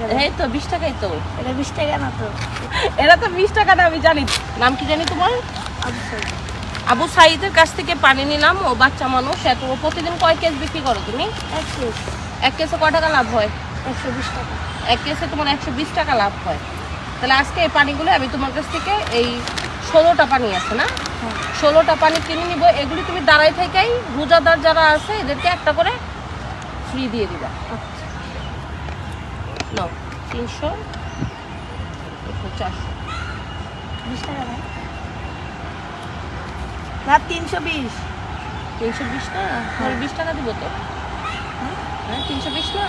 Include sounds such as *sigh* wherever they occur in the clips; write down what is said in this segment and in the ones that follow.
টাকা। এই তো বিশ টাকাই তো। এটা বিশ টাকা না তো। এরা তো বিশ টাকা না আমি জানি। নাম কি জানি তোমার? আবু সাইদের কাছ থেকে পানি নিলাম ও বাচ্চা মানুষ এত প্রতিদিন কয় কেস বিক্রি করো তুমি? এক কেস। এক কেসে কয় টাকা লাভ হয়? একশো বিশ টাকা। এক কেসে তোমার একশো বিশ টাকা লাভ হয়। তাহলে আজকে এই পানিগুলো আমি তোমার কাছ থেকে এই ষোলোটা পানি আছে না? হ্যাঁ। ষোলোটা পানি কিনে নিব এগুলি তুমি দাঁড়াই থেকেই রোজাদার যারা আছে এদেরকে একটা করে ফ্রি দিয়ে দিবা। আচ্ছা। নাও তিনশো চারশো। বিশ টাকা না তিনশো বিশ। তিনশো বিশ না? বিশ টাকা দিব তো। হ্যাঁ? হ্যাঁ তিনশো বিশ না?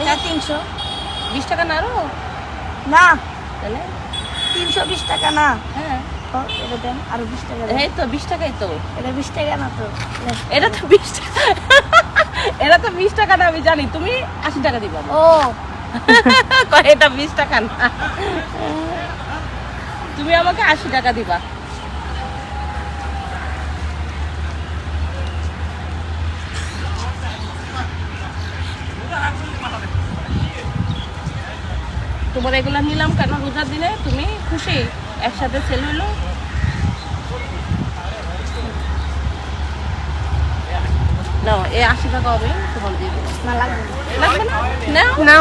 এটা তিনশো। বিশ টাকা না আরও না। তাহলে? তিনশো বিশ টাকা না। হ্যাঁ। এটা দেন আরও বিশ টাকা এই তো বিশ টাকাই তো। এটা বিশ টাকা না তো। এটা তো বিশ টাকা। *laughs* এটা তো বিশ টাকা না আমি জানি। তুমি আশি টাকা দিবা। ও। এটা বিশ টাকা না। তুমি আমাকে আশি টাকা দিবা। তোমার এগুলা নিলাম কেন? রোজার দিনে তুমি খুশি? একসাথে সেল হইল। নাও এই আশি টাকা হবে তোমার দিয়ে দেবো না? লাগবে না। না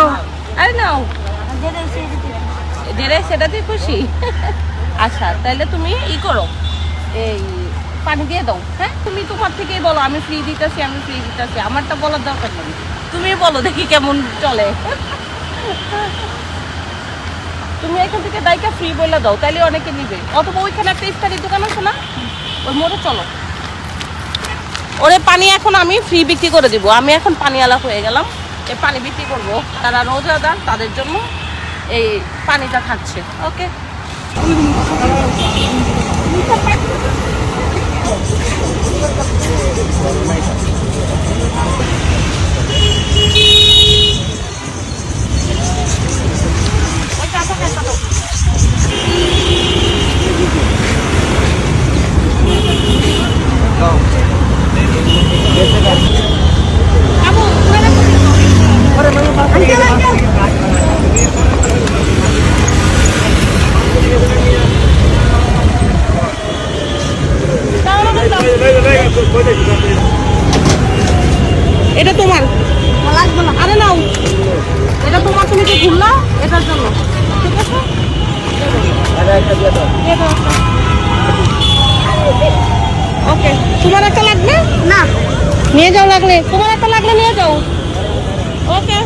আরে নাও। আর যেটা এসে এটা দিয়ে দিন। জেরে সেটাতে খুশি। আচ্ছা তাহলে তুমি ই করো। এই পানি দিয়ে দাও হ্যাঁ? তুমি তোমার থেকেই বলো, আমি ফ্রি দিতেছি, আমি ফ্রি দিতেছি। আমারটা বলার দরকার নেই। তুমি বলো দেখি কেমন চলে। তুমি এখান থেকে দায়িকা ফ্রি বলে দাও, তাহলে অনেকে নিবে। অথবা ওইখানে একটা ইফতারির দোকান আছে না? ওই মোড়ে চলো। ওরে পানি এখন আমি ফ্রি বিক্রি করে দিব। আমি এখন পানিওয়ালা হয়ে গেলাম। এই পানি বিক্রি করব। তারা রোজাদার তাদের জন্য এই পানিটা থাকছে। ওকে? এটা তোমার? লাগবে না। আরে নাও। এটা তোমার তুমি যে ঘুরলা এটার জন্য। ঠিক আছে? ওকে তোমার একটা লাগবে? না। নিয়ে যাও লাগলে। তোমার একটা লাগলে নিয়ে যাও। ওকে